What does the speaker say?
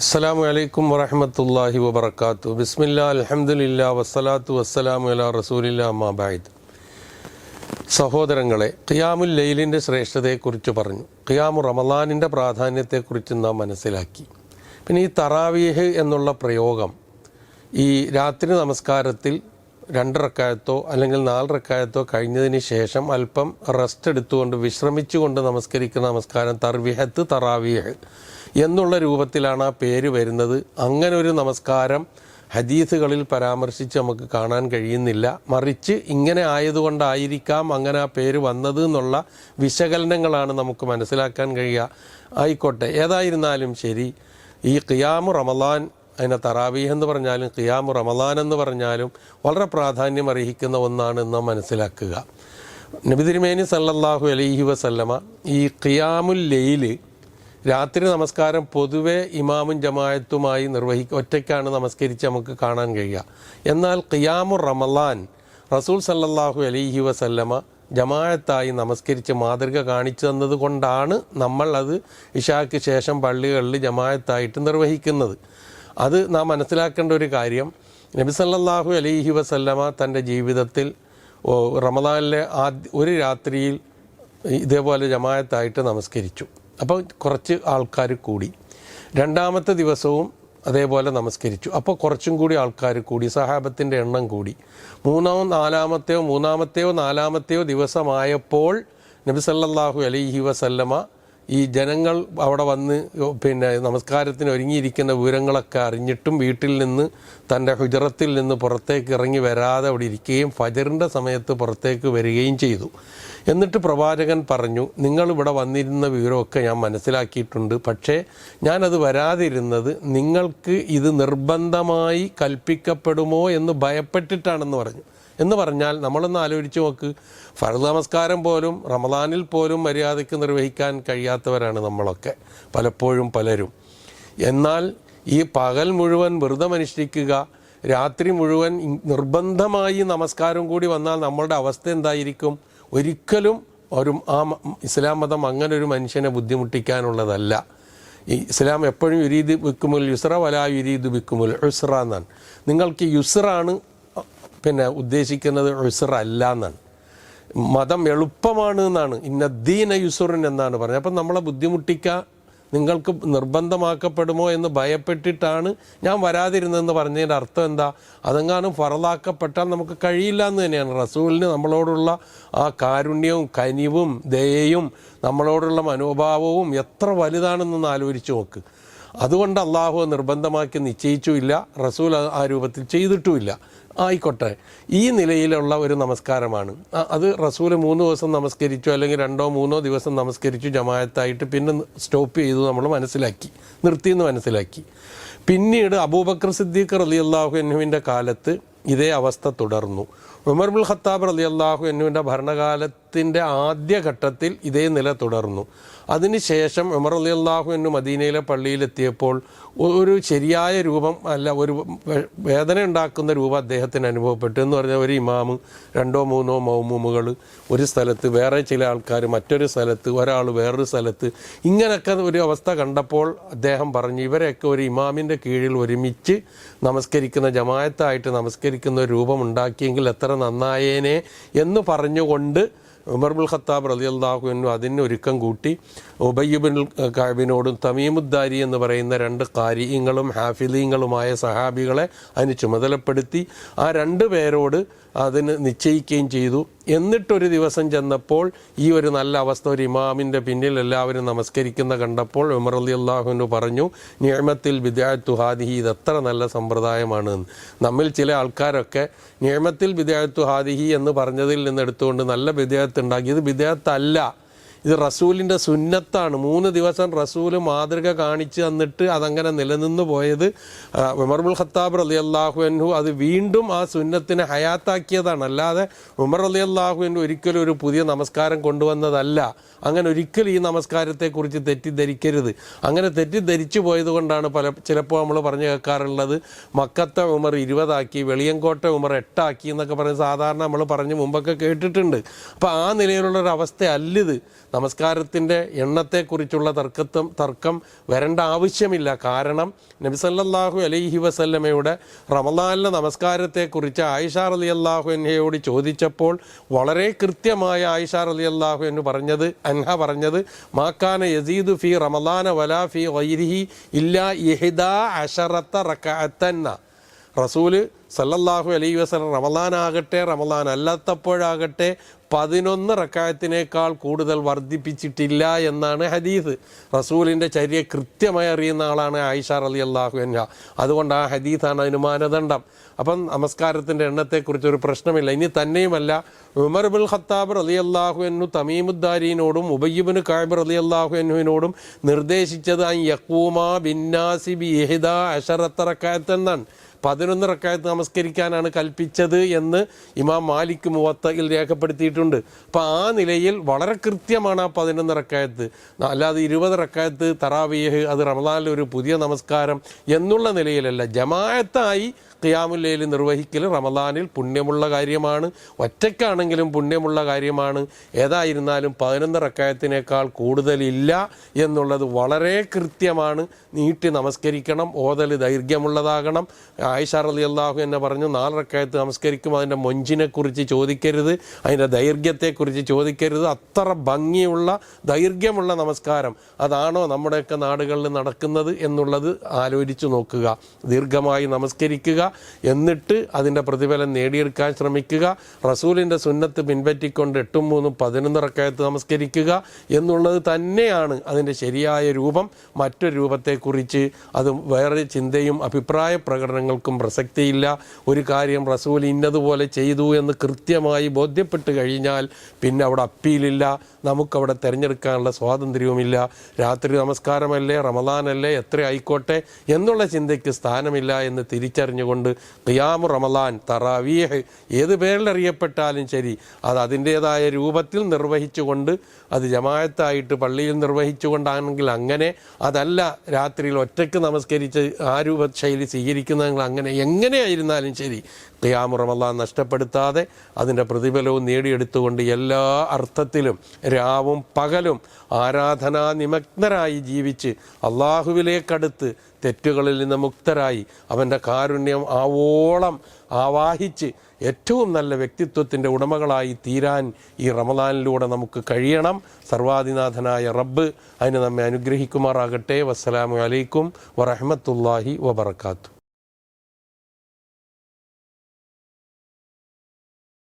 അസ്സലാമു അലൈക്കും വറഹമത്തല്ലാഹി വബർക്കാത്തു ബിസ്മില്ല അലഹമില്ല വസ്സലാത്തു വസ്സലാമു അലാ റസൂലില്ല അമ്മാബായിദ് സഹോദരങ്ങളെ ഖിയാമുൽ ലൈലിന്റെ ശ്രേഷ്ഠതയെക്കുറിച്ച് പറഞ്ഞു. ഖിയാമു റമലാനിന്റെ പ്രാധാന്യത്തെക്കുറിച്ച് നാം മനസ്സിലാക്കി. പിന്നെ ഈ തറാവീഹ് എന്നുള്ള പ്രയോഗം ഈ രാത്രി നമസ്കാരത്തിൽ രണ്ട് റക്കായത്തോ അല്ലെങ്കിൽ നാല് റക്കായത്തോ കഴിഞ്ഞതിന് ശേഷം അല്പം റെസ്റ്റ് എടുത്തുകൊണ്ട് വിശ്രമിച്ചുകൊണ്ട് നമസ്കരിക്കുന്ന നമസ്കാരം തർവിഹത്ത് തറാവീഹ്. എന്നുള്ള രൂപത്തിലാണ് ആ പേര് വരുന്നത്. അങ്ങനെ ഒരു നമസ്കാരം ഹദീസുകളിൽ പരാമർശിച്ച് നമുക്ക് കാണാൻ കഴിയുന്നില്ല. മറിച്ച് ഇങ്ങനെ ആയതുകൊണ്ടായിരിക്കാം അങ്ങനെ ആ പേര് വന്നത് എന്നുള്ള വിശകലനങ്ങളാണ് നമുക്ക് മനസ്സിലാക്കാൻ കഴിയുക. ആയിക്കോട്ടെ ഏതായിരുന്നാലും ശരി. ഈ ഖിയാമു റമലാൻ അതിനെ തറാവീഹ് എന്ന് പറഞ്ഞാലും ഖിയാമു റമലാൻ എന്ന് പറഞ്ഞാലും വളരെ പ്രാധാന്യം അർഹിക്കുന്ന ഒന്നാണ് നാം മനസ്സിലാക്കുക. നബി തിരുമേനി സല്ലല്ലാഹു അലൈഹി വസല്ലമ ഈ ഖിയാമുൽ ലൈൽ രാത്രി നമസ്കാരം പൊതുവെ ഇമാമും ജമായത്തുമായി നിർവഹിക്കുക ഒറ്റയ്ക്കാണ് നമസ്കരിച്ച് നമുക്ക് കാണാൻ കഴിയുക. എന്നാൽ ഖിയാമു റമലാൻ റസൂൽ സല്ലാഹു അലൈഹി വസല്ലമ ജമായത്തായി നമസ്കരിച്ച് മാതൃക കാണിച്ചു തന്നത് കൊണ്ടാണ് നമ്മൾ അത് ഇഷാക്ക് ശേഷം പള്ളികളിൽ ജമായത്തായിട്ട് നിർവഹിക്കുന്നത്. അത് നാം മനസ്സിലാക്കേണ്ട ഒരു കാര്യം. നബി സല്ലാഹു അലൈഹി വസല്ലമ തന്റെ ജീവിതത്തിൽ റമദാനിലെ ആദ്യ ഒരു രാത്രിയിൽ ഇതേപോലെ ജമായത്തായിട്ട് നമസ്കരിച്ചു. അപ്പോൾ കുറച്ച് ആൾക്കാർ കൂടി. രണ്ടാമത്തെ ദിവസവും അതേപോലെ നമസ്കരിച്ചു. അപ്പോൾ കുറച്ചും കൂടി ആൾക്കാർ കൂടി സഹാബത്തിന്റെ എണ്ണം കൂടി. മൂന്നോ നാലാമത്തെയോ മൂന്നാമത്തെയോ നാലാമത്തെയോ ദിവസമായപ്പോൾ നബി സല്ലല്ലാഹു അലൈഹി വസല്ലമ ഈ ജനങ്ങൾ അവിടെ വന്ന് പിന്നെ നമസ്കാരത്തിന് ഒരുങ്ങിയിരിക്കുന്ന വിവരങ്ങളൊക്കെ അറിഞ്ഞിട്ടും വീട്ടിൽ നിന്ന് തന്റെ ഹുജറത്തിൽ നിന്ന് പുറത്തേക്ക് ഇറങ്ങി വരാതെ അവിടെ ഇരിക്കുകയും ഫജറിന്റെ സമയത്ത് പുറത്തേക്ക് വരികയും ചെയ്തു. എന്നിട്ട് പ്രവാചകൻ പറഞ്ഞു നിങ്ങൾ ഇവിടെ വന്നിരുന്ന വിവരമൊക്കെ ഞാൻ മനസ്സിലാക്കിയിട്ടുണ്ട്. പക്ഷേ ഞാനത് വരാതിരുന്നത് നിങ്ങൾക്ക് ഇത് നിർബന്ധമായി കൽപ്പിക്കപ്പെടുമോ എന്ന് ഭയപ്പെട്ടിട്ടാണെന്ന് പറഞ്ഞു. എന്ന് പറഞ്ഞാൽ നമ്മളൊന്ന് ആലോചിച്ച് നോക്ക്. ഫറു നമസ്കാരം പോലും റമദാനിൽ പോലും മര്യാദയ്ക്ക് നിർവഹിക്കാൻ കഴിയാത്തവരാണ് നമ്മളൊക്കെ. പലപ്പോഴും പലരും. എന്നാൽ ഈ പകൽ മുഴുവൻ വ്രതം അനുഷ്ഠിക്കുക രാത്രി മുഴുവൻ നിർബന്ധമായി നമസ്കാരം കൂടി വന്നാൽ നമ്മളുടെ അവസ്ഥ എന്തായിരിക്കും? ഒരിക്കലും ഒരു ആ ഇസ്ലാം മതം അങ്ങനെ ഒരു മനുഷ്യനെ ബുദ്ധിമുട്ടിക്കാനുള്ളതല്ല. ഈ ഇസ്ലാം എപ്പോഴും യുരീദ് ബിക്കുമുൽ യുസ്ര വലാ യുരീദ് ബിക്കുമുൽ ഉസ്ര എന്നാണ്. നിങ്ങൾക്ക് യുസ്റാണ് പിന്നെ ഉദ്ദേശിക്കുന്നത് ഉസ്ര അല്ല എന്നാണ്. മതം എളുപ്പമാണ് എന്നാണ്. ഇന്ന ദീന യുസുറിൻ എന്നാണ് പറഞ്ഞത്. അപ്പം നമ്മളെ ബുദ്ധിമുട്ടിക്കാൻ നിങ്ങൾക്ക് നിർബന്ധമാക്കപ്പെടുമോ എന്ന് ഭയപ്പെട്ടിട്ടാണ് ഞാൻ വരാതിരുന്നതെന്ന് പറഞ്ഞതിന്റെ അർത്ഥം എന്താ? അതെങ്ങാനും ഫറലാക്കപ്പെട്ടാൽ നമുക്ക് കഴിയില്ല എന്ന് തന്നെയാണ്. റസൂലിന് നമ്മളോടുള്ള ആ കാരുണ്യവും കനിവും ദയയും നമ്മളോടുള്ള മനോഭാവവും എത്ര വലുതാണെന്നൊന്ന് ആലോചിച്ച് നോക്ക്. അതുകൊണ്ട് അള്ളാഹു നിർബന്ധമാക്കി നിശ്ചയിച്ചുമില്ല. റസൂൽ ആ രൂപത്തിൽ ചെയ്തിട്ടുമില്ല. ആയിക്കോട്ടെ. ഈ നിലയിലുള്ള ഒരു നമസ്കാരമാണ്. അത് റസൂൽ മൂന്ന് ദിവസം നമസ്കരിച്ചു അല്ലെങ്കിൽ രണ്ടോ മൂന്നോ ദിവസം നമസ്കരിച്ചു ജമായത്തായിട്ട് പിന്നെ സ്റ്റോപ്പ് ചെയ്തു നമ്മൾ മനസ്സിലാക്കി. നിർത്തിയെന്ന് മനസ്സിലാക്കി. പിന്നീട് അബൂബക്കർ സിദ്ദീഖ് അള്ളാഹുഹുവിന്റെ കാലത്ത് ഇതേ അവസ്ഥ തുടർന്നു. ഉമർ ബുൽ ഖത്താബ് റലി അള്ളാഹു എന്നുവിന്റെ ഭരണകാലത്തിന്റെ ആദ്യഘട്ടത്തിൽ ഇതേ നില തുടർന്നു. അതിനുശേഷം ഉമർ അലി അള്ളാഹു എന്നു മദീനയിലെ പള്ളിയിലെത്തിയപ്പോൾ ഒരു ശരിയായ രൂപം അല്ല ഒരു വേദന ഉണ്ടാക്കുന്ന രൂപം അദ്ദേഹത്തിന് അനുഭവപ്പെട്ടു എന്ന് പറഞ്ഞാൽ ഒരു ഇമാമ് രണ്ടോ മൂന്നോ മൗമൂമുകൾ ഒരു സ്ഥലത്ത് വേറെ ചില ആൾക്കാർ മറ്റൊരു സ്ഥലത്ത് ഒരാൾ വേറൊരു സ്ഥലത്ത് ഇങ്ങനെയൊക്കെ ഒരു അവസ്ഥ കണ്ടപ്പോൾ അദ്ദേഹം പറഞ്ഞു ഇവരെയൊക്കെ ഒരു ഇമാമിന്റെ കീഴിൽ ഒരുമിച്ച് നമസ്കരിക്കുന്ന ജമായത്തായിട്ട് നമസ്കരിക്കുന്ന രൂപം ഉണ്ടാക്കിയെങ്കിൽ എത്ര നന്നായേനെ എന്ന് പറഞ്ഞുകൊണ്ട് ഉമർബുൽ ഖത്താബ് റലി അള്ളാഹുവിനും അതിന് ഒരുക്കം കൂട്ടി. ഉബയ്യുബിൻ കാബിനോടും തമീമുദ്ദാരി എന്ന് പറയുന്ന രണ്ട് കാരിയങ്ങളും ഹാഫിലീങ്ങളുമായ സഹാബികളെ അതിന് ചുമതലപ്പെടുത്തി. ആ രണ്ട് പേരോട് അതിന് നിശ്ചയിക്കുകയും ചെയ്തു. എന്നിട്ടൊരു ദിവസം ചെന്നപ്പോൾ ഈ ഒരു നല്ല അവസ്ഥ ഒരു ഇമാമിന്റെ പിന്നിൽ എല്ലാവരും നമസ്കരിക്കുന്ന കണ്ടപ്പോൾ ഉമർ അലി അള്ളാഹുവിന് പറഞ്ഞു നിയമത്തിൽ വിദ്യാത്തുഹാദിഹി ഇത് എത്ര നല്ല സമ്പ്രദായമാണ്. നമ്മിൽ ചില ആൾക്കാരൊക്കെ നിയമത്തിൽ വിദ്യാത്തുഹാദിഹി എന്ന് പറഞ്ഞതിൽ നിന്ന് എടുത്തുകൊണ്ട് നല്ല വിദ്യാത്ത് ഉണ്ടാക്കി. ഇത് വിദ്യാത്തല്ല ഇത് റസൂലിന്റെ സുന്നത്താണ്. മൂന്ന് ദിവസം റസൂൽ മാതൃക കാണിച്ച് തന്നിട്ട് അതങ്ങനെ നിലനിന്ന് പോയത്. ഉമർബുൽ ഉമർ ഖത്താബ് അലി അള്ളാഹു അൻഹു അത് വീണ്ടും ആ സുന്നത്തിനെ ഹയാത്താക്കിയതാണ്. അല്ലാതെ ഉമർ അലി അള്ളാഹു അൻഹു ഒരിക്കലും ഒരു പുതിയ നമസ്കാരം കൊണ്ടുവന്നതല്ല. അങ്ങനെ ഒരിക്കലും ഈ നമസ്കാരത്തെക്കുറിച്ച് തെറ്റിദ്ധരിക്കരുത്. അങ്ങനെ തെറ്റിദ്ധരിച്ചു പോയത് കൊണ്ടാണ് പല ചിലപ്പോൾ നമ്മൾ പറഞ്ഞു കേൾക്കാറുള്ളത് മക്കത്തെ ഉമർ ഇരുപതാക്കി വെളിയങ്കോട്ട ഉമർ എട്ടാക്കി എന്നൊക്കെ പറഞ്ഞ് സാധാരണ നമ്മൾ പറഞ്ഞ് മുമ്പൊക്കെ കേട്ടിട്ടുണ്ട്. അപ്പോൾ ആ നിലയിലുള്ള ഒരു നമസ്കാരത്തിന്റെ എണ്ണത്തെക്കുറിച്ചുള്ള തർക്കത്വം തർക്കം വരേണ്ട ആവശ്യമില്ല. കാരണം നബിസല്ലാഹു അലൈഹി വസല്ലമയുടെ റമദാനിലെ നമസ്കാരത്തെക്കുറിച്ച് ആയിഷ അലി അള്ളാഹു എന്നയോട് ചോദിച്ചപ്പോൾ വളരെ കൃത്യമായ ആയിഷ അലി അള്ളാഹു എന്ന് പറഞ്ഞത് അൻഹ പറഞ്ഞത് മാക്കാന യസീദു ഫി റമദാന വലാ ഫി വൈരിഹി ഇല്ല ഇഹിദാ അഷറത്ത റക്കഅത്തന്ന റസൂൽ സല്ലല്ലാഹു അലൈഹി വസല്ലം റമലാനാകട്ടെ റമദാൻ അല്ലാത്തപ്പോഴാകട്ടെ പതിനൊന്ന് റക്കായത്തിനേക്കാൾ കൂടുതൽ വർദ്ധിപ്പിച്ചിട്ടില്ല എന്നാണ് ഹദീസ്. റസൂലിന്റെ ചര്യ കൃത്യമായി അറിയുന്ന ആളാണ് ആയിഷ റലി അള്ളാഹു എന്ന അതുകൊണ്ട് ആ ഹദീസാണ് അതിന് മാനദണ്ഡം. അപ്പം നമസ്കാരത്തിന്റെ എണ്ണത്തെക്കുറിച്ച് ഒരു പ്രശ്നമില്ല. ഇനി തന്നെയുമല്ല ഉമർ ബുൽ ഖത്താബ് റലി അള്ളാഹു എന്നു തമീമുദ്ദാരീനോടും ഉബയ്യബിന് കായബ് റലി അള്ളാഹു എന്നുവിനോടും നിർദ്ദേശിച്ചത് ആ യക്കൂമ ബിന്നാസി ബിഹിദ അഷറത്ത എന്നാണ്. പതിനൊന്ന് റക്കായത്ത് നമസ്കരിക്കാനാണ് കൽപ്പിച്ചത് എന്ന് ഇമാം മാലിക് മുവത്തയിൽ രേഖപ്പെടുത്തിയിട്ടുണ്ട്. അപ്പോൾ ആ നിലയിൽ വളരെ കൃത്യമാണ് ആ പതിനൊന്ന് റക്കായത്ത്. അല്ലാതെ ഇരുപത് റക്കായത്ത് തറാവിയഹ് അത് റമദാനിലെ ഒരു പുതിയ നമസ്കാരം എന്നുള്ള നിലയിലല്ല. ജമാഅത്തായി ഖിയാമുല്ലയിൽ നിർവഹിക്കൽ റമദാനിൽ പുണ്യമുള്ള കാര്യമാണ്. ഒറ്റയ്ക്കാണെങ്കിലും പുണ്യമുള്ള കാര്യമാണ്. ഏതായിരുന്നാലും പതിനൊന്ന് റക്കായത്തിനേക്കാൾ കൂടുതലില്ല എന്നുള്ളത് വളരെ കൃത്യമാണ്. നീട്ടി നമസ്കരിക്കണം ഓതൽ ദൈർഘ്യമുള്ളതാകണം. ആയിഷ റലി അള്ളാഹു എന്നെ പറഞ്ഞു നാല് റക്കായത്ത് നമസ്കരിക്കും അതിന്റെ മൊഞ്ചിനെക്കുറിച്ച് ചോദിക്കരുത് അതിന്റെ ദൈർഘ്യത്തെക്കുറിച്ച് ചോദിക്കരുത്. അത്ര ഭംഗിയുള്ള ദൈർഘ്യമുള്ള നമസ്കാരം അതാണോ നമ്മുടെയൊക്കെ നാടുകളിൽ നടക്കുന്നത് എന്നുള്ളത് ആലോചിച്ചു നോക്കുക. ദീർഘമായി നമസ്കരിക്കുക. എന്നിട്ട് അതിന്റെ പ്രതിഫലം നേടിയെടുക്കാൻ ശ്രമിക്കുക. റസൂലിന്റെ സുന്നത്ത് പിൻപറ്റിക്കൊണ്ട് എട്ടും മൂന്നും പതിനൊന്ന് റക്കായത്ത് നമസ്കരിക്കുക എന്നുള്ളത് തന്നെയാണ് അതിന്റെ ശരിയായ രൂപം. മറ്റൊരു രൂപത്തെക്കുറിച്ച് അത് വേറെ ചിന്തയും അഭിപ്രായ പ്രകടനങ്ങൾക്കും പ്രസക്തിയില്ല. ഒരു കാര്യം റസൂൽ ഇന്നതുപോലെ ചെയ്തു എന്ന് കൃത്യമായി ബോധ്യപ്പെട്ട് കഴിഞ്ഞാൽ പിന്നെ അവിടെ അപ്പീലില്ല. നമുക്കവിടെ തിരഞ്ഞെടുക്കാനുള്ള സ്വാതന്ത്ര്യവുമില്ല. രാത്രി നമസ്കാരമല്ലേ? റമദാനല്ലേ? എത്ര ആയിക്കോട്ടെ? എന്നുള്ള ചിന്തയ്ക്ക് സ്ഥാനമില്ല എന്ന് തിരിച്ചറിഞ്ഞുകൊണ്ട് ഖിയാമു റമളാൻ തറാവീഹ് ഏത് പേരിൽ അറിയപ്പെട്ടാലും ശരി അത് അതിന്റേതായ രൂപത്തിൽ നിർവഹിച്ചുകൊണ്ട് അത് ജമായത്തായിട്ട് പള്ളിയിൽ നിർവഹിച്ചുകൊണ്ടാണെങ്കിൽ അങ്ങനെ അതല്ല രാത്രിയിൽ ഒറ്റയ്ക്ക് നമസ്കരിച്ച് ആ രൂപ ശൈലി സ്വീകരിക്കുന്നതെങ്കിൽ അങ്ങനെ എങ്ങനെയായിരുന്നാലും ശരി ഖിയാമു റമളാൻ നഷ്ടപ്പെടുത്താതെ അതിന്റെ പ്രതിഫലവും നേടിയെടുത്തുകൊണ്ട് എല്ലാ അർത്ഥത്തിലും രാവും പകലും ആരാധനാ നിമഗ്നരായി ജീവിച്ച് അള്ളാഹുവിലേക്കടുത്ത് തെറ്റുകളിൽ നിന്ന് മുക്തരായി അവന്റെ കാരുണ്യം ആവോളം ആവാഹിച്ച് ഏറ്റവും നല്ല വ്യക്തിത്വത്തിന്റെ ഉടമകളായി തീരാൻ ഈ റമദാനിലൂടെ നമുക്ക് കഴിയണം. സർവാദിനാഥനായ റബ്ബ് അതിന് നമ്മെ അനുഗ്രഹിക്കുമാറാകട്ടെ. വസ്സലാമു അലൈക്കും വറഹമത്തല്ലാഹി വബർക്കാത്തു